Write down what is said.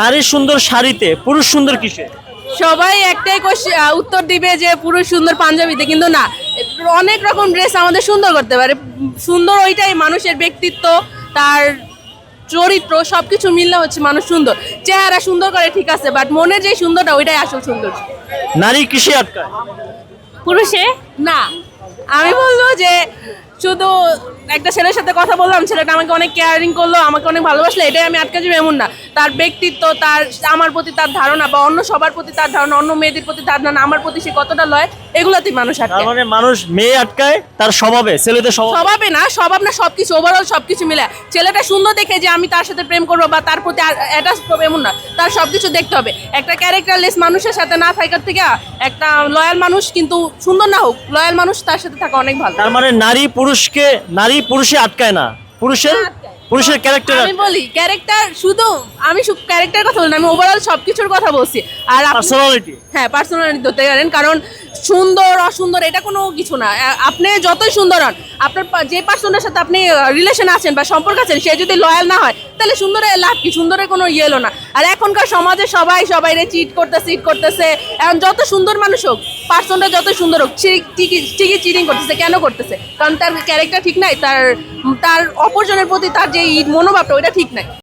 নারী সুন্দর শাড়িতে পুরুষ সুন্দর কিসে? সবাই একটাই উত্তর দিবে যে পুরুষ সুন্দর পাঞ্জাবিতে কিন্তু না অনেক রকম ড্রেস আমাদের সুন্দর করতে পারে। সুন্দর ওইটাই মানুষের ব্যক্তিত্ব তার চরিত্র সবকিছু মিললে হচ্ছে মানুষ সুন্দর। চেহারা সুন্দর করে ঠিক আছে বাট মনের যে সুন্দরটা ওইটাই আসল সুন্দর। নারী কিসে আটকায়? পুরুষে? না আমি বলব যে শুধু একটা ছেলের সাথে কথা বললাম ছেলেটা আমাকে অনেক কেয়ারিং করল আমাকে অনেক ভালোবাসলো এটাই আমি আটকে যাব এমন না। তার ব্যক্তিত্ব তার আমার প্রতি তার ধারণা বা অন্য সবার প্রতি তার ধারণা অন্য মেয়েদের প্রতি তার ধারণা আমার প্রতি সে কতটা লয় এগুলাতেই মানুষ আটকে। মানে মানুষ মেয়ে আটকায় তার স্বভাবে ছেলেদের স্বভাব। স্বভাবে না স্বভাব না সবকিছু ওভারঅল সবকিছু মিলে। ছেলেটা সুন্দর দেখে যে আমি তার সাথে প্রেম করব বা তার প্রতি অ্যাটাচ করব এমন না। তার সবকিছু দেখতে হবে। একটা ক্যারেক্টারলেস মানুষের সাথে না থাকার থেকে একটা লয়াল মানুষ কিন্তু সুন্দর না হোক লয়াল মানুষ তার সাথে থাকা অনেক ভালো। তার মানে নারী পুরুষকে নারী পুরুষে আটকায় না। পুরুষের পুরুষের ক্যারেক্টার আমি বলি ক্যারেক্টার শুধু আমি শুধু ক্যারেক্টার কথা বলি না, আমি ওভারঅল সব কিছুর কথা বলছি। আর পার্সোনালিটি হ্যাঁ পার্সোনালিটি ধরতে পারেন কারণ সুন্দর অসুন্দর এটা কোনো কিছু না। আপনি যতই সুন্দর হন আপনার যে পার্সোনার সাথে আপনি রিলেশন আছেন বা সম্পর্ক আছেন সে যদি লয়াল না হয় তাহলে সুন্দরের লাভ কি? সুন্দরের কোনো ইয়ে এলো না। আর এখনকার সমাজে সবাই সবাই রে চিট করতেছে চিট করতেছে। এখন যত সুন্দর মানুষ হোক পার্সনটা যত সুন্দর হোক ঠিক- ঠিকই চিটিং করতেছে, কেন করতেছে? কারণ তার ক্যারেক্টার ঠিক নাই, তার তার অপরজনের প্রতি তার যে মনোভাবটা, ওইটা ঠিক নাই।